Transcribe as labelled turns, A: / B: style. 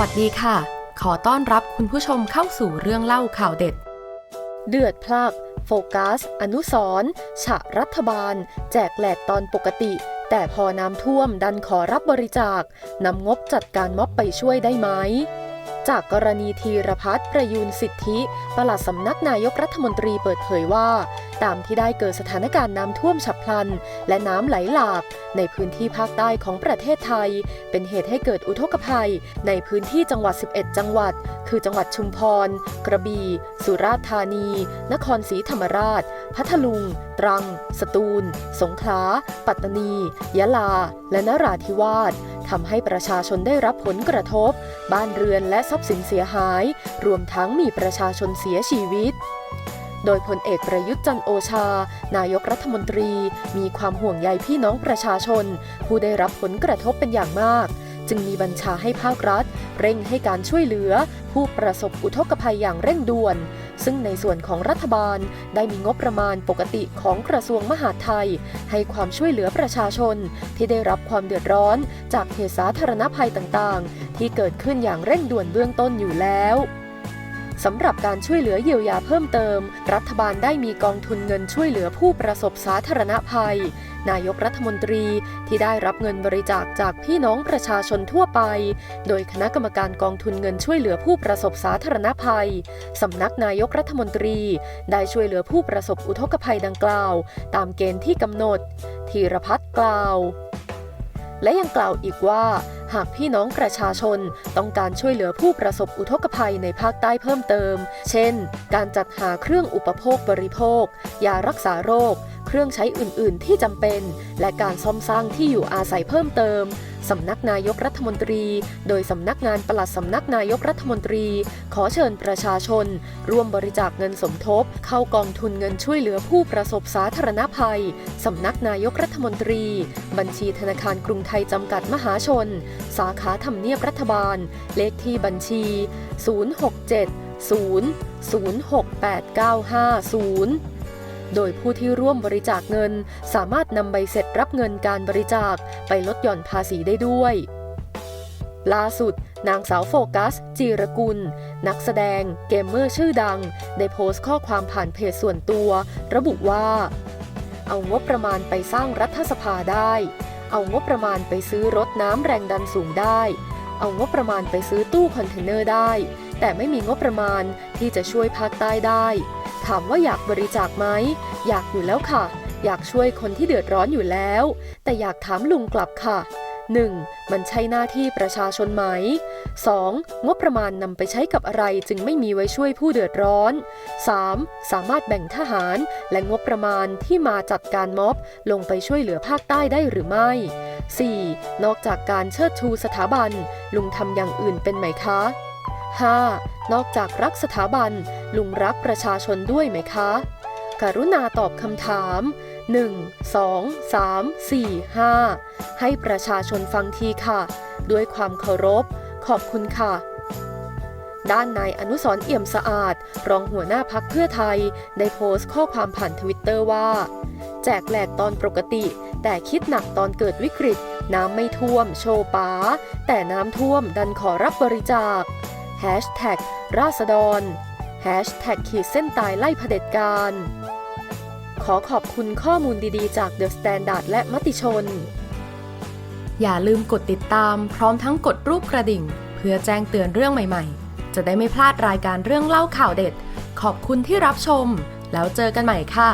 A: วัสดีค่ะ ขอต้อนรับคุณผู้ชมเข้าสู่เรื่องเล่าข่าวเด็ด เดือดพลัก โฟกัส อนุสรฉะรัฐบาล แจกแหลกตอนปกติ แต่พอน้ำท่วมดันขอรับบริจาคนำงบจัดการม็อบไปช่วยได้ไหม จากกรณีทีรพัฒน์ประยูนสิทธิ ปลัดสำนักนายกรัฐมนตรีเปิดเผยว่า ตามที่ได้เกิดสถานการณ์น้ำท่วมฉับพลัน และน้ำไหลหลาก ในพื้นที่ภาคใต้ของประเทศไทย เป็นเหตุให้เกิดอุทกภัย ในพื้นที่จังหวัด 11 จังหวัด คือจังหวัดชุมพร กระบี่ สุราษฎร์ธานี นครศรีธรรมราช พัทลุง ตรัง สตูล สงขลา ปัตตานี ยะลา และนราธิวาส ทำให้ประชาชนได้รับผลกระทบ บ้านเรือนและทรัพย์สินเสียหาย รวมทั้งมีประชาชนเสียชีวิต โดยพลเอกประยุทธ์จันโอชา นายกรัฐมนตรี มีความห่วงใยพี่น้องประชาชน ผู้ได้รับผลกระทบเป็นอย่างมากจึงมีบัญชาให้ภาครัฐ เร่งให้การช่วยเหลือ ผู้ประสบอุทกภัยอย่างเร่งด่วนซึ่งในส่วนของรัฐบาลได้มีงบประมาณปกติของกระทรวงมหาดไทย ให้ความช่วยเหลือประชาชน ที่ได้รับความเดือดร้อน จากเหตุสาธารณภัยต่างๆ ที่เกิดขึ้นอย่างเร่งด่วนเบื้องต้นอยู่แล้ว สำหรับการช่วยเหลือเยียวยาเพิ่มเติม รัฐบาลได้มีกองทุนเงินช่วยเหลือผู้ประสบสาธารณภัย นายกรัฐมนตรีที่ได้รับเงินบริจาคจากพี่น้องประชาชนทั่วไป โดยคณะกรรมการกองทุนเงินช่วยเหลือผู้ประสบสาธารณภัย สำนักนายกรัฐมนตรี ได้ช่วยเหลือผู้ประสบอุทกภัยดังกล่าว ตามเกณฑ์ที่กำหนดธีรพัฒน์กล่าว และยังกล่าวอีกว่า หากพี่น้องประชาชนต้องการช่วยเหลือผู้ประสบอุทกภัยในภาคใต้เพิ่มเติม เช่น การจัดหาเครื่องอุปโภคบริโภค ยารักษาโรค เครื่องใช้อื่น ๆ ที่จำเป็น และการซ่อมสร้างที่อยู่อาศัยเพิ่มเติมสำนักนายกรัฐมนตรี โดยสำนักงานปลัดสำนักนายกรัฐมนตรี ขอเชิญประชาชน ร่วมบริจาคเงินสมทบ เข้ากองทุนเงินช่วยเหลือผู้ประสบสาธารณภัยสำนักนายกรัฐมนตรี บัญชีธนาคารกรุงไทยจำกัดมหาชน สาขาทำเนียบรัฐบาล เลขที่บัญชี 067 0068950 โดยผู้ที่ร่วมบริจาคเงิน สามารถนำใบเสร็จรับเงินการบริจาคไปลดหย่อนภาษีได้ด้วยล่าสุด นางสาวโฟกัส จีรกุล นักแสดงเกมเมอร์ชื่อดัง ได้โพสต์ข้อความผ่านเพจส่วนตัว ระบุว่า เอางบประมาณไปสร้างรัฐสภาได้ เอางบประมาณไปซื้อรถน้ำแรงดันสูงได้ เอางบประมาณไปซื้อตู้คอนเทนเนอร์ได้ แต่ไม่มีงบประมาณที่จะช่วยภาคใต้ได้ ถามว่าอยากบริจาคไหมอยากอยู่แล้วค่ะ อยากช่วยคนที่เดือดร้อนอยู่แล้ว แต่อยากถามลุงกลับค่ะ 1. มันใช่หน้าที่ประชาชนไหม 2. งบประมาณนำไปใช้กับอะไรจึงไม่มีไว้ช่วยผู้เดือดร้อน 3. สามารถแบ่งทหารและงบประมาณที่มาจัดการม็อบ ลงไปช่วยเหลือภาคใต้ได้หรือไม่ 4. นอกจากการเชิดชูสถาบัน ลุงทำอย่างอื่นเป็นไหมคะ 5. นอกจากรักสถาบัน ลุงรักประชาชนด้วยไหมคะ กรุณาตอบคำถาม 1 2 3 4 5 ให้ประชาชนฟังทีค่ะ ด้วยความเคารพ ขอบคุณค่ะด้านนายอนุสรเอี่ยมสะอาด รองหัวหน้าพักเพื่อไทย ได้โพสต์ข้อความผ่านทวิตเตอร์ว่า แจกแหลกตอนปกติ แต่คิดหนักตอนเกิดวิกฤต น้ำไม่ท่วม โชว์ป๋าแต่น้ำท่วมดันขอรับบริจาค แฮชแท็กราษฎรแฮชแท็กขีดเส้นตายไล่เผด็จการ ขอขอบคุณข้อมูลดีๆ จาก The Standard และมติชน อย่าลืมกดติดตามพร้อมทั้งกดรูปกระดิ่ง เพื่อแจ้งเตือนเรื่องใหม่ๆ จะได้ไม่พลาดรายการเรื่องเล่าข่าวเด็ด ขอบคุณที่รับชม แล้วเจอกันใหม่ค่ะ